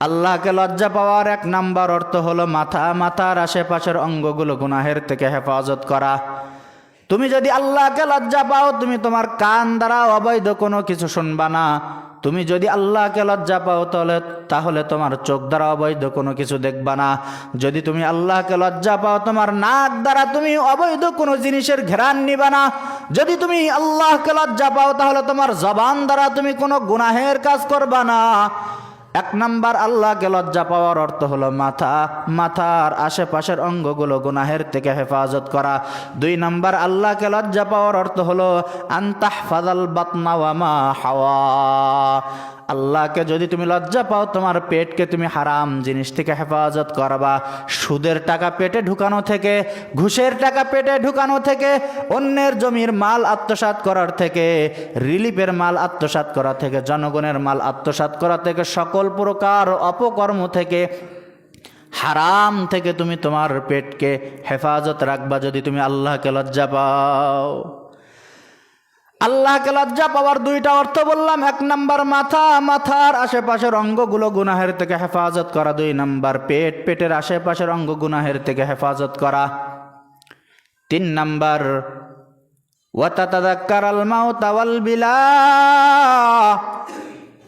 আল্লাহকে লজ্জা পাওয়ার এক নাম্বার অর্থ হলো মাথা, মাথার আশেপাশের অঙ্গগুলো গুনাহের থেকে হেফাজত করা। তুমি যদি আল্লাহকে লজ্জা পাও, তুমি তোমার কান দ্বারা অবৈধ কোনো কিছু শুনবা না। তুমি যদি আল্লাহকে লজ্জা পাও, তাহলে তাহলে তোমার চোখ দ্বারা অবৈধ কোনো কিছু দেখবা না। যদি তুমি আল্লাহকে লজ্জা পাও, তোমার নাক দ্বারা তুমি অবৈধ কোনো জিনিসের ঘেরান নিবা না। যদি তুমি আল্লাহকে লজ্জা পাও, তাহলে তোমার জবান দ্বারা তুমি কোনো গুনাহের কাজ করবা না। এক নাম্বার আল্লাহকে লজ্জা পাওয়ার অর্থ হলো মাথা। মাথার আশেপাশের অঙ্গগুলো গুনাহের থেকে হেফাজত করা। দুই নাম্বার আল্লাহকে লজ্জা পাওয়ার অর্থ হলো আন্তাহ ফাদাল বাতনাওয়ামা হাওয়া। আল্লাহকে যদি তুমি লজ্জা পাও, তোমার পেটকে তুমি হারাম জিনিস থেকে হেফাজত করবা। সুদের টাকা পেটে ঢুকানো থেকে, ঘুষের টাকা পেটে ঢুকানো থেকে, অন্যের জমির মাল আত্মসাৎ করার থেকে, রিলিফের মাল আত্মসাৎ করা থেকে, জনগণের মাল আত্মসাৎ করা থেকে, সকল প্রকার অপকর্ম থেকে, হারাম থেকে তুমি তোমার পেটকে হেফাজত রাখবা যদি তুমি আল্লাহকে লজ্জা পাও। আল্লাহকে লজ্জা পাওয়ার দুইটা অর্থ বললাম। এক নাম্বার মাথা, মাথার আশেপাশের অঙ্গগুলো গুনাহের থেকে হেফাজত করা। দুই নাম্বার পেট, পেটের আশেপাশের অঙ্গ গুনাহের থেকে হেফাজত করা। তিন নাম্বার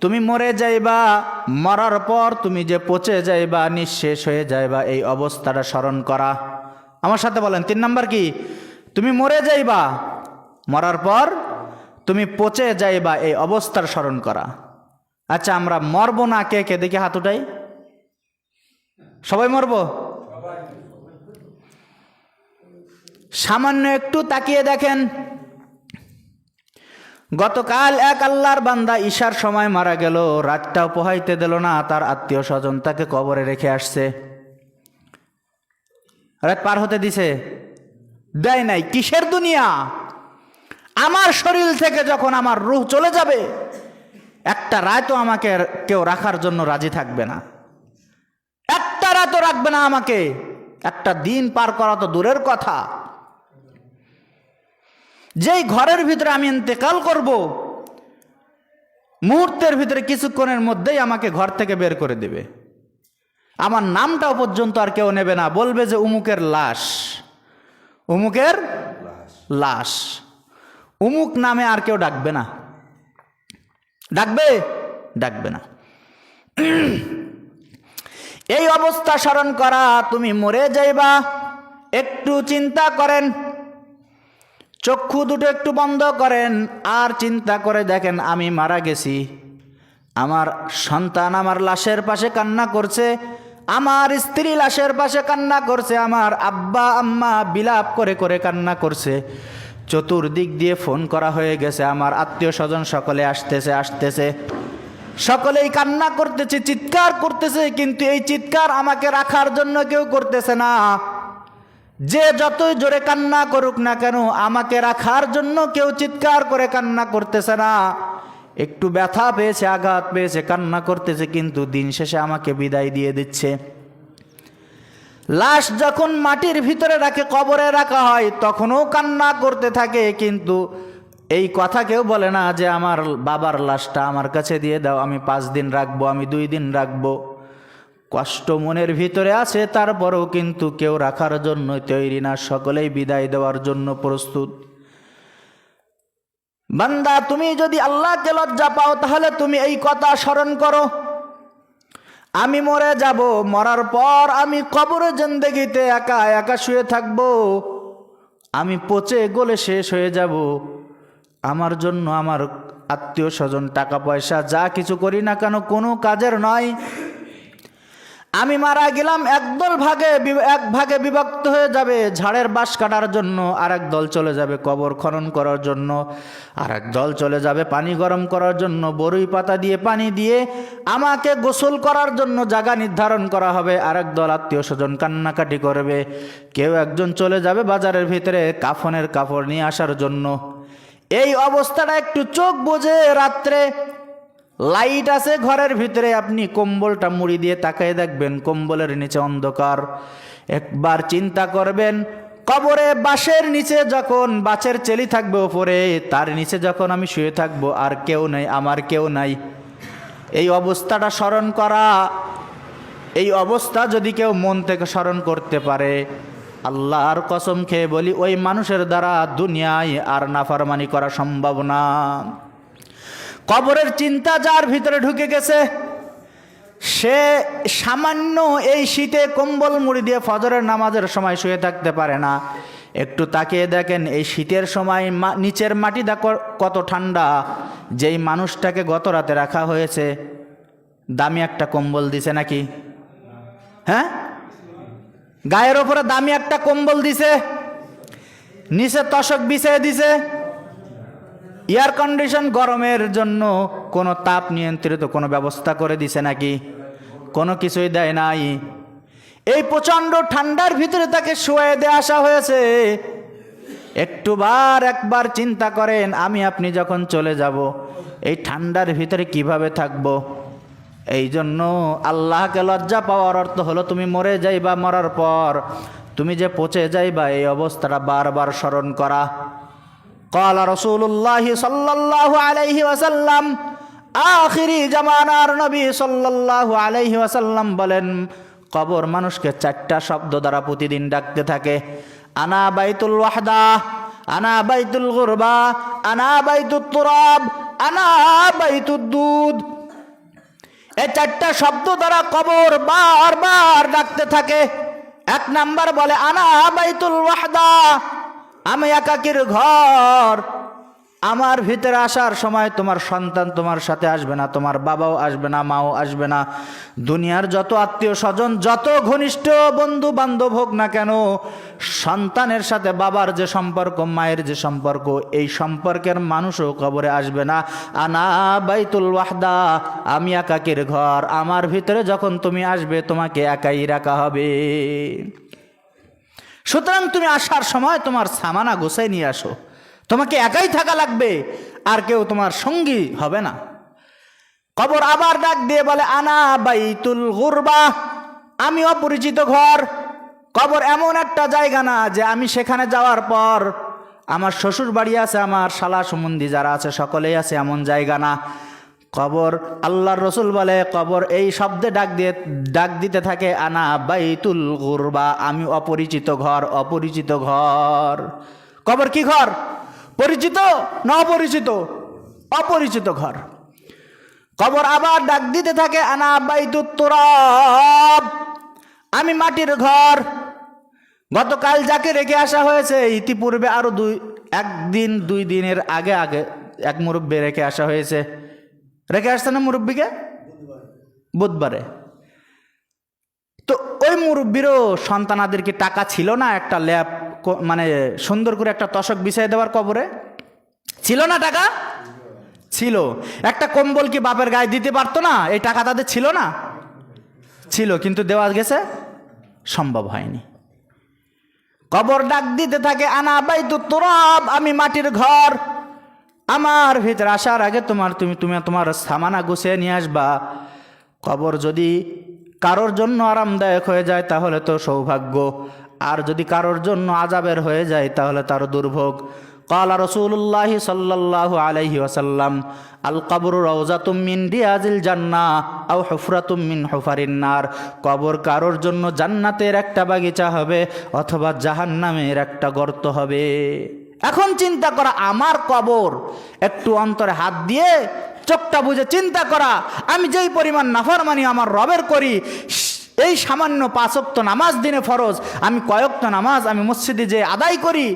তুমি মরে যাইবা, মরার পর তুমি যে পচে যাইবা, নিঃশেষ হয়ে যাইবা, এই অবস্থাটা স্মরণ করা। আমার সাথে বলেন, তিন নাম্বার কি? তুমি মরে যাইবা, মরার পর তুমি পচে যাইবা এই অবস্থার স্মরণ করা। আচ্ছা আমরা মরব না কে কে? দেখি হাত উঠাই। সবাই মরব? সামান্য একটু তাকিয়ে দেখেন। গতকাল এক আল্লাহর বান্দা ঈশার সময় মারা গেল। রাতটা পোহাইতে দিল না, তার আত্মীয় স্বজন তাকে কবরে রেখে আসছে। রাত পার হতে দিছে। দেয় নাই। কিসের দুনিয়া? আমার শরীর থেকে যখন আমার রুহ চলে যাবে একটা রাতও আমাকে কেউ রাখার জন্য রাজি থাকবে না। একটা রাতও রাখবে না আমাকে। একটা দিন পার করা তো দূরের কথা। যেই ঘরের ভিতরে আমি ইন্তেকাল করব মুহূর্তের ভিতরে কিছুক্ষণের মধ্যেই আমাকে ঘর থেকে বের করে দেবে। আমার নামটাও পর্যন্ত আর কেউ নেবে না। বলবে যে উমুকের লাশ। উমুকের লাশ। উমুক নামে আর কেউ ডাকবে না। ডাকবে? ডাকবে না। এই অবস্থা স্মরণ করা, তুমি মরে যাইবা। একটু চিন্তা করেন। চক্ষু দুটো একটু বন্ধ করেন। আর চিন্তা করে দেখেন, আমি মারা গেছি। আমার সন্তান আমার লাশের পাশে কান্না করছে। আমার স্ত্রী লাশের পাশে কান্না করছে। আমার আব্বা, আম্মা বিলাপ করে করে কান্না করছে। চতুর্দিক দিয়ে ফোন করা হয়ে গেছে। আমার আত্মীয় স্বজন সকলে আসতেছে আসতেছে। সকলেই কান্না করতেছে, চিৎকার করতেছে, কিন্তু এই চিৎকার আমাকে রাখার জন্য কেউ করতেছে না। যে যতই জোরে কান্না করুক না কেন, আমাকে রাখার জন্য কেউ চিৎকার করে কান্না করতেছে না। একটু ব্যথা পেয়েছে, আঘাত পেয়েছে, কান্না করতেছে, কিন্তু দিন শেষে আমাকে বিদায় দিয়ে দিচ্ছে। লাশ যখন মাটির ভিতরে রাখে, কবরে রাখা হয়, তখনও কান্না করতে থাকে, কিন্তু এই কথা কেউ বলে না যে, আমার বাবার লাশটা আমার কাছে দিয়ে দাও, আমি পাঁচ দিন রাখব, আমি দুই দিন রাখব। কষ্ট মনের ভিতরে আছে, তারপরেও কিন্তু কেউ রাখার জন্য তৈরি না, সকলেই বিদায় দেওয়ার জন্য প্রস্তুত। বান্দা, তুমি যদি আল্লাহকে লজ্জা পাও, তাহলে তুমি এই কথা স্মরণ করো। আমি মরে যাব, মরার পর আমি কবরে জেন্দেগিতে একা একা শুয়ে থাকব। আমি পচে গলে শেষ হয়ে যাব। আমার জন্য আমার আত্মীয় স্বজন টাকা পয়সা যা কিছু করি না কেন কোনো কাজের নয়। আমি মারা গেলাম একদল ভাগে এক ভাগে বিভক্ত হয়ে যাবে। ঝাড়ের বাঁশ কাটার জন্য আর এক দল চলে যাবে কবর খনন করার জন্য। আর এক দল চলে যাবে পানি গরম করার জন্য, বরুই পাতা দিয়ে পানি দিয়ে আমাকে গোসল করার জন্য জায়গা নির্ধারণ করা হবে। আর এক দল আত্মীয় স্বজন কান্নাকাটি করবে। কেউ একজন চলে যাবে বাজারের ভিতরে কাফনের কাপড় নিয়ে আসার জন্য। এই অবস্থাটা একটু চোখ বুঝে রাত্রে লাইট আছে ঘরের ভিতরে, আপনি কম্বলটা মুড়ি দিয়ে তাকায় দেখবেন, কম্বলের নিচে অন্ধকার। একবার চিন্তা করবেন, কবরে বাঁশের নিচে যখন বাঁচের চেলি থাকবে ওপরে, তার নিচে যখন আমি শুয়ে থাকব, আর কেউ নেই, আমার কেউ নাই। এই অবস্থাটা স্মরণ করা, এই অবস্থা যদি কেউ মন থেকে স্মরণ করতে পারে, আল্লাহর কসম খেয়ে বলি, ওই মানুষের দ্বারা দুনিয়ায় আর নাফারমানি করা সম্ভব না। কবরের চিন্তা যার ভিতরে ঢুকে গেছে, সে সামান্য এই শীতে কম্বল মুড়ি দিয়ে ফজরের নামাজের সময় শুয়ে থাকতে পারে না। একটু তাকিয়ে দেখেন, এই শীতের সময় নিচের মাটি দেখো কত ঠান্ডা। যেই মানুষটাকে গত রাতে রাখা হয়েছে, দামি একটা কম্বল দিছে নাকি? হ্যাঁ? গায়ের ওপরে দামি একটা কম্বল দিছে, নিচে তশক বিছিয়ে দিছে। এয়ার কন্ডিশন গরমের জন্য কোনো তাপ নিয়ন্ত্রিত কোনো ব্যবস্থা করে দিছে নাকি? কোনো কিছুই দেয় নাই। এই প্রচণ্ড ঠান্ডার ভিতরে তাকে শুয়ে দিয়ে আসা হয়েছে। একটুবার একবার চিন্তা করেন, আমি আপনি যখন চলে যাব, এই ঠান্ডার ভিতরে কীভাবে থাকব? এই জন্য আল্লাহকে লজ্জা পাওয়ার অর্থ হলো, তুমি মরে যাইবা মরার পর, তুমি যে পচে যাইবা, এই অবস্থাটা বারবার স্মরণ করা। قال رسول الله صلى الله عليه وسلم আখিরি জামানার নবী সাল্লাল্লাহু আলাইহি ওয়াসাল্লাম বলেন কবর মানুষকে চারটা শব্দ দ্বারা প্রতিদিন ডাকতে থাকে আনা বাইতুল ওয়াহদা আনা বাইতুল গুরবা আনা বাইতুত তুরাব আনা বাইতুদ দুধ এই চারটা শব্দ দ্বারা কবর বারবার ডাকতে থাকে এক নাম্বার বলে আনা বাইতুল ওয়াহদা আমি একাকির ঘর। আমার ভিতরে আসার সময় তোমার সন্তান তোমার সাথে আসবে না, তোমার বাবাও আসবে না, মাও আসবে না। দুনিয়ার যত আত্মীয় স্বজন, যত ঘনিষ্ঠ বন্ধু বান্ধব হোক না কেন, সন্তানের সাথে বাবার যে সম্পর্ক, মায়ের যে সম্পর্ক, এই সম্পর্কের মানুষও কবরে আসবে না। আনা বাইতুল ওয়াহদা, আমি একাকির ঘর। আমার ভিতরে যখন তুমি আসবে, তোমাকে একাই রাখা হবে। সুতরাং তুমি আসার সময় তোমার সামানা গোছাই নিয়ে আসো। তোমাকে একাই থাকা লাগবে, আর কেউ তোমার সঙ্গী হবে না। কবর আবার ডাক দিয়ে বলে, আনা বাইতুল গুরবা। আমি অপরিচিত ঘর। কবর এমন একটা জায়গা না যে আমি সেখানে যাওয়ার পর আমার শ্বশুর বাড়ি আছে, আমার শালা সম্বন্ধী যারা আছে, সকলেই আছে, এমন জায়গা না। কবর, আল্লাহর রসুল বলে কবর, এই শব্দে ডাক দিয়ে, ডাক দিতে থাকে, আনা বাইতুল গুরবা, আমি অপরিচিত ঘর অপরিচিত ঘর। কবর কি ঘর? পরিচিত না অপরিচিত? অপরিচিত ঘর। কবর আবার ডাক দিতে থাকে, আনা বাইতুত তুরাব, আমি মাটির ঘর। গতকাল যাকে রেখে আসা হয়েছে, ইতিপূর্বে আরও দুই, একদিন, দুই দিনের আগে আগে এক মুরব্বী রেখে আসা হয়েছে। রেখে আসছে না মুরব্বীকে? বুধবারে। তো ওই মুরব্বীরও সন্তানাদেরকে টাকা ছিল না একটা ল্যাব মানে সুন্দর করে একটা তশক বিছাই দেওয়ার কবরে? ছিল না টাকা? ছিল। একটা কম্বল কি বাপের গায়ে দিতে পারতো না? এই টাকা তাদের ছিল না? ছিল, কিন্তু দেওয়া গেছে? সম্ভব হয়নি। কবর ডাক দিতে থাকে, আনা বাইতু তোরব, আমি মাটির ঘর। আমার ভিতরে আসার আগে তোমার, তুমি তুমি তোমার সামানা গুছিয়ে নিয়ে আসবা। কবর যদি কারোর জন্য আরামদায়ক হয়ে যায়, তাহলে তো সৌভাগ্য। আর যদি কারোর জন্য আজাবের হয়ে যায়, তাহলে তার দুর্ভোগ। কালা রসুল্লাহ সাল্লাহ আলাইহি ওয়াসাল্লাম, আল কবর রওজাতুম মিন রিয়াজিল জান্না আও হুফরাতুম মিন হুফারিন্নার কবর কারোর জন্য জান্নাতের একটা বাগিচা হবে, অথবা জাহান্নামের একটা গর্ত হবে। এখন চিন্তা করা আমার কবর। একটু অন্তরে হাত দিয়ে চোখটা বুঝে চিন্তা করা। আমি যেই পরিমাণ নাফরমানি আমার রবের করি এই সামান্য পাঁচক্ত নামাজ দিনে ফরজ, আমি কয়েকত নামাজ আমি মসজিদে যে আদায় করি,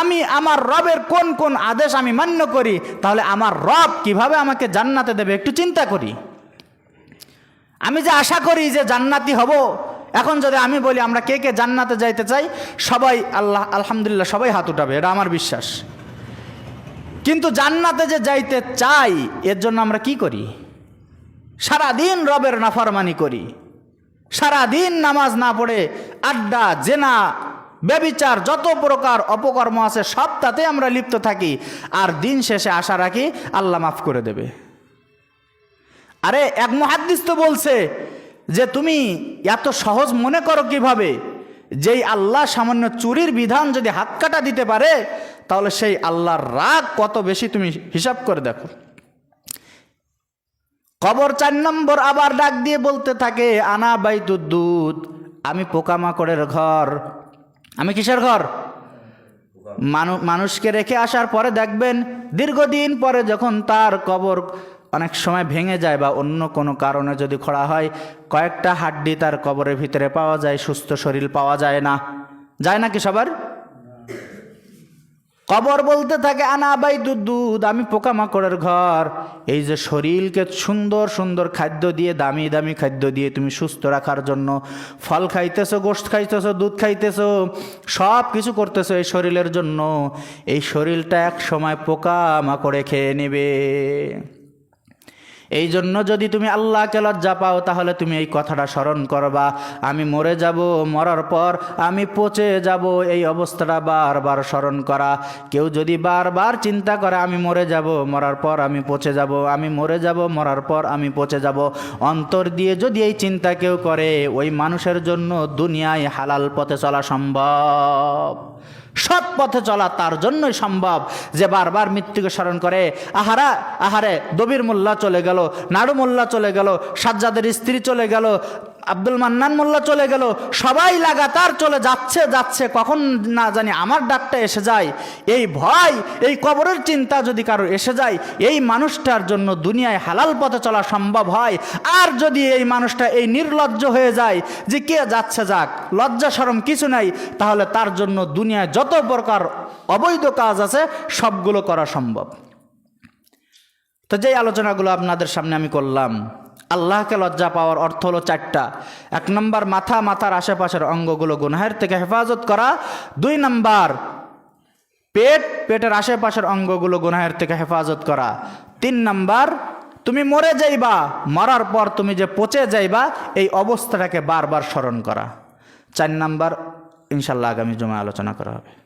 আমি আমার রবের কোন কোন আদেশ আমি মান্য করি, তাহলে আমার রব কীভাবে আমাকে জান্নাতে দেবে একটু চিন্তা করি। আমি যে আশা করি যে জান্নাতি হব এখন যদি আমি বলি আমরা কে কে জান্নাতে যাইতে চাই, সবাই আল্লাহ আলহামদুলিল্লাহ সবাই হাত উঠাবে, এটা আমার বিশ্বাস। কিন্তু জান্নাতে যে যাইতে চাই, এর জন্য আমরা কি করি? সারাদিন রবের নাফরমানি করি। সারাদিন নামাজ না পড়ে আড্ডা, জেনা, ব্যবিচার, যত প্রকার অপকর্ম আছে সব তাতে আমরা লিপ্ত থাকি আর দিন শেষে আশা রাখি আল্লাহ মাফ করে দেবে। আরে, এক মহাদ্দিস তো বলছে যে তুমি এত সহজ মনে করো কীভাবে? যেই আল্লাহ সামান্য চুরির বিধান যদি হাত কাটা দিতে পারে, তাহলে সেই আল্লাহর রাগ কত বেশি তুমি হিসাব করে দেখো। কবর চার নম্বর আবার ডাক দিয়ে বলতে থাকে, আনা বাইতু দুধ আমি পোকামাকড়ের ঘর। আমি কিসের ঘর? মানু, মানুষকে রেখে আসার পরে দেখবেন, দীর্ঘদিন পরে যখন তার কবর অনেক সময় ভেঙে যায় বা অন্য কোনো কারণে যদি খোঁড়া হয়, কয়েকটা হাড্ডি তার কবরের ভিতরে পাওয়া যায়, সুস্থ শরীর পাওয়া যায় না। যায় নাকি সবার? কবর বলতে থাকে, আনা বাই দুধ দুধ, আমি পোকামাকড়ের ঘর। এই যে শরীরকে সুন্দর সুন্দর খাদ্য দিয়ে, দামি দামি খাদ্য দিয়ে তুমি সুস্থ রাখার জন্য ফল খাইতেছো, গোশত খাইতেছো, দুধ খাইতেছো, সব কিছু করতেছো এই শরীরের জন্য। এই শরীরটা এক সময় পোকামাকড়ে খেয়ে নেবে। এই জন্য যদি তুমি আল্লাহকে লজ্জা পাও, তাহলে তুমি এই কথাটা স্মরণ করবা। আমি মরে যাব, মরার পর আমি পচে যাব, এই অবস্থাটা বারবার স্মরণ করা। কেউ যদি বারবার চিন্তা করে, আমি মরে যাব, মরার পর আমি পচে যাব, আমি মরে যাব, মরার পর আমি পচে যাব, অন্তর দিয়ে যদি এই চিন্তা কেউ করে, ওই মানুষের জন্য দুনিয়ায় হালাল পথে চলা সম্ভব। সৎ পথে চলা তার জন্যই সম্ভব। যে বারবার মৃত্যুকে স্মরণ করে, আহারা, আহারে, দবির মোল্লা চলে গেল, নাড়ু মোল্লা চলে গেল, সাজ্জাদের স্ত্রী চলে গেল আব্দুল মান্নান মোল্লা চলে গেল। সবাই লাগাতার চলে যাচ্ছে যাচ্ছে। কখন না জানি আমার ডাকটা এসে যায়। এই ভয়, এই কবরের চিন্তা যদি কারও এসে যায়, এই মানুষটার জন্য দুনিয়ায় হালাল পথে চলা সম্ভব হয়। আর যদি এই মানুষটা এই নির্লজ্জ হয়ে যায়, যে কে যাচ্ছে যাক, লজ্জা সরম কিছু নাই, তাহলে তার জন্য দুনিয়ায় যত প্রকার অবৈধ কাজ আছে, সবগুলো করা সম্ভব। তো যেই আলোচনাগুলো আপনাদের সামনে আমি করলাম আল্লাহকে লজ্জা পাওয়ার অর্থ হলো চারটা। এক নম্বর, মাথা, মাথার আশেপাশের অঙ্গগুলো গুনাহের থেকে হেফাজত করা। দুই নম্বর, পেট, পেটের আশেপাশের অঙ্গগুলো গুনাহের থেকে হেফাজত করা। তিন নম্বর, তুমি মরে যাইবা, মরার পর তুমি যে পচে যাইবা, এই অবস্থাটাকে বারবার স্মরণ করা। চার নাম্বার, ইনশাল্লাহ আগামী জমা আলোচনা করা হবে।